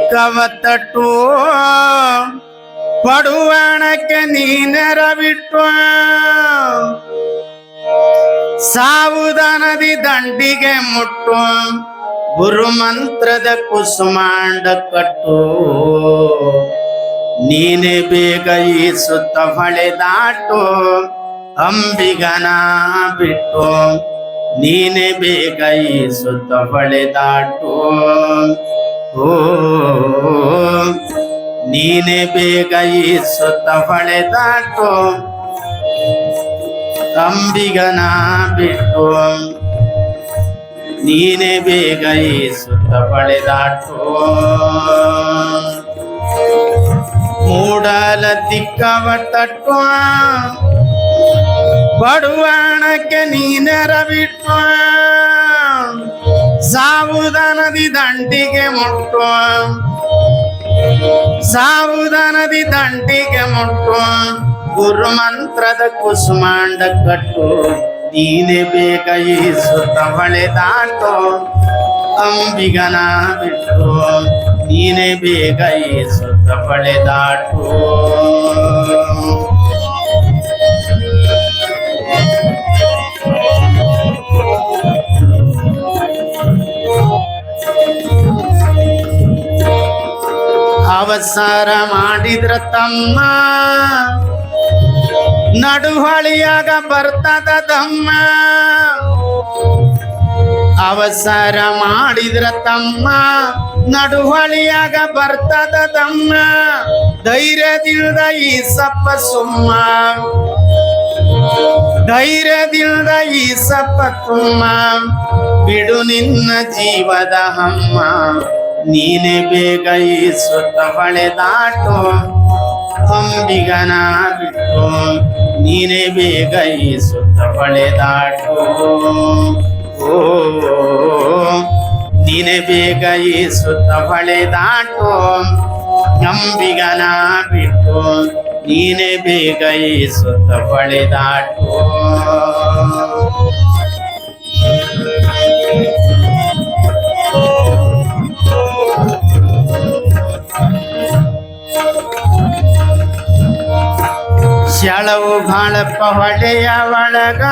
ಕವತಟ್ಟು ಪಡುವಣಕ್ಕೆ ನೀನೆರವಿಟ್ಟು ಸಾವುದನದಿ ದಂಡಿಗೆ ಮುಟ್ಟು. ಗುರು ಮಂತ್ರದ ಕುಸುಮಾಂಡ ಕಟ್ಟು. ನೀನೆ ಬೇಗ ಸುತ್ತ ಹೊಳೆ ದಾಟು. ಅಂಬಿಗನ ಬಿಟ್ಟು. ನೀನೆ ಬೇಗ ಸುತ್ತ ಹೊಳೆ ದಾಟು. ನೀನೆ ಬೇಗ ಈಸುತ್ತ ಹೊಳೆ ದಾಟು ಅಂಬಿಗನ ಬಿಟ್ಟು. ನೀನೆ ಬೇಗ ಈ ಸುತ್ತ ಹೊಳೆ ಪಳೆದಾಟು ಮೂಡಲ ದಿಕ್ಕವ ತಟ್ಟು ಬಡುವಣಕ್ಕೆ ಸಾವುದ ನದಿ ದಂಡಿಗೆ ಮುಟ್ಟು ಸಾವುದ ನದಿ ದಂಟಿಗೆ ಮುಟ್ಟು ಗುರು ಮಂತ್ರದ ಕುಸುಮಾಂಡ ಕಟ್ಟು, ನೀನೆ ಬೇಗ ಸುತ್ತ ಹೊಳೆ ದಾಟೋ, ಅಂಬಿಗನ ಬಿಟ್ಟು, ನೀನೆ ಬೇಗ ಸುತ್ತ ಹೊಳೆ ದಾಟು. ಅವಸರ ಮಾಡಿದ್ರ ತಮ್ಮ. ನಡುವಳಿಯಾಗ ಬರ್ತದ ದಮ್ಮ ಅವಸರ ಮಾಡಿದ್ರ ತಮ್ಮ. ನಡುವಳಿಯಾಗ ಬರ್ತದ ದಮ್ಮ ಧೈರ್ಯದಿಂದ ಈ ಸಪ್ಪ ಸುಮ್ಮ. ಧೈರ್ಯದಿಂದ ಈ ಸಪ್ಪ ತುಮ್ಮ ಬಿಡು ನಿನ್ನ ಜೀವದ ಹಮ್ಮ. ನೀನೆ ಬೇಗ ಈ ಸುತ್ತ ಹೊಳೆ ದಾಟೋ. ಅಂಬಿಗನ ಬಿಟ್ಟು ನೀನೆ ಬೇಗ ಈ ಸುತ್ತ ಹೊಳೆ ದಾಟೋ. ಓ, ನೀನೆ ಬೇಗ ಈ ಸುತ್ತ ಹೊಳೆ ದಾಟೋ. ಅಂಬಿಗನ ಬಿಟ್ಟು ನೀನೆ ಬೇಗ ಈ ಸುತ್ತ ಹೊಳೆ ಶಳವು ಬಾಳಪ್ಪ ಹೊಳೆಯ ಒಳಗ.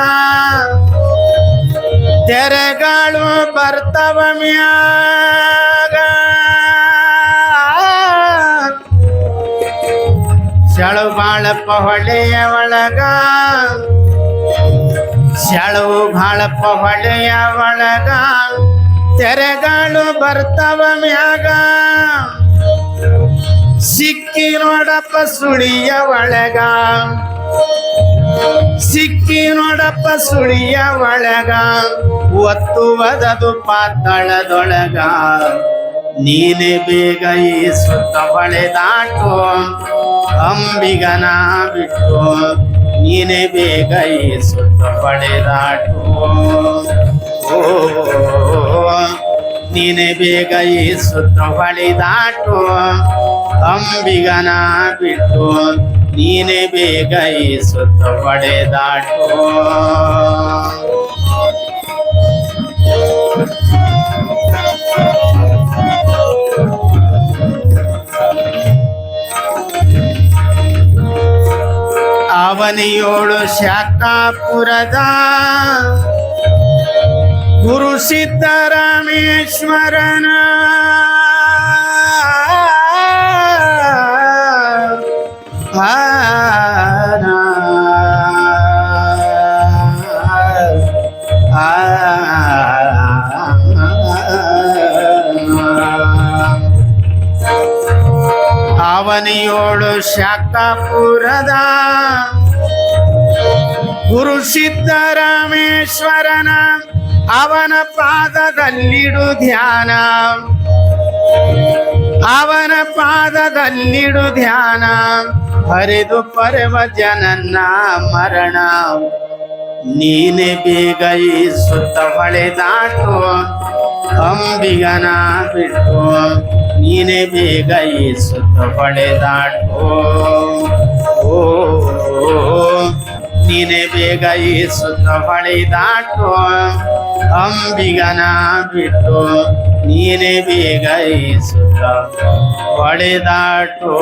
ತೆರೆಗಳು ಬರ್ತವ ಮ್ಯಾಗ. ಶಳವು ಬಾಳಪ್ಪ ಹೊಳೆಯ ಒಳಗ. ಶಳವು ಬಾಳಪ್ಪ ಹೊಳೆಯ ಒಳಗ. ತೆರೆಗಳು ಬರ್ತವ ಮ್ಯಾಗ. ಸಿಕ್ಕಿ ನೋಡಪ್ಪ ಸುಳಿಯ ಒಳಗ. ಸಿಕ್ಕಿ ನೋಡಪ್ಪ ಸುಳಿಯ ಒಳಗ. ಒತ್ತುವದದು ಪಾತಳದೊಳಗ ನೀನೆ ಬೇಗ ಈ ಸುತ್ತ ಹೊಳೆ ಅಂಬಿಗನ ಬಿಟ್ಟು ನೀನೆ ಬೇಗ ಈ ಸುತ್ತ ಹೊಳೆ ಓ ನೀನೆ ಬೇಗ ಈ ಸುತ್ತ ಬಳಿ ದಾಟು ಅಂಬಿಗನ ಬಿಟ್ಟು ನೀನೆ ಬೇಗ ಈ ಸುತ್ತ ಬಳಿ ದಾಟು ಅವನಿಯೋಳು ಶಾಖಾಪುರದ ಗುರು ಸಿದ್ದರಾಮೇಶ್ವರನ ಆನ. ಆ. ಅವನಿಯೋಳು ಶಾಖಾಪುರದ ಗುರು ಸಿದ್ದರಾಮೇಶ್ವರನ ಅವನ ಪಾದದಲ್ಲಿಡು ಧ್ಯಾನ. ಅವನ ಪಾದದಲ್ಲಿಡು ಧ್ಯಾನ. ಹರಿದು ಪರವ ಜನನ್ನ ಮರಣ. ನೀನೆ ಬೇಗ ಸುತ್ತ ಹೊಳೆ ದಾಟು. ಅಂಬಿಗನ ಬಿಟ್ಟು ನೀನೆ ಬೇಗ ಸುತ್ತ ಹೊಳೆ ದಾಟು. ಓ ನೀನೆ ಬೇಗ ಸುತ್ತ ಹೊಳೆ ದಾಟು. ಅಂಬಿಗನ ಬಿಟ್ಟು ನೀನೆ ಬೇಗ ಸುತ್ತ ಹೊಳೆದಾಟೋ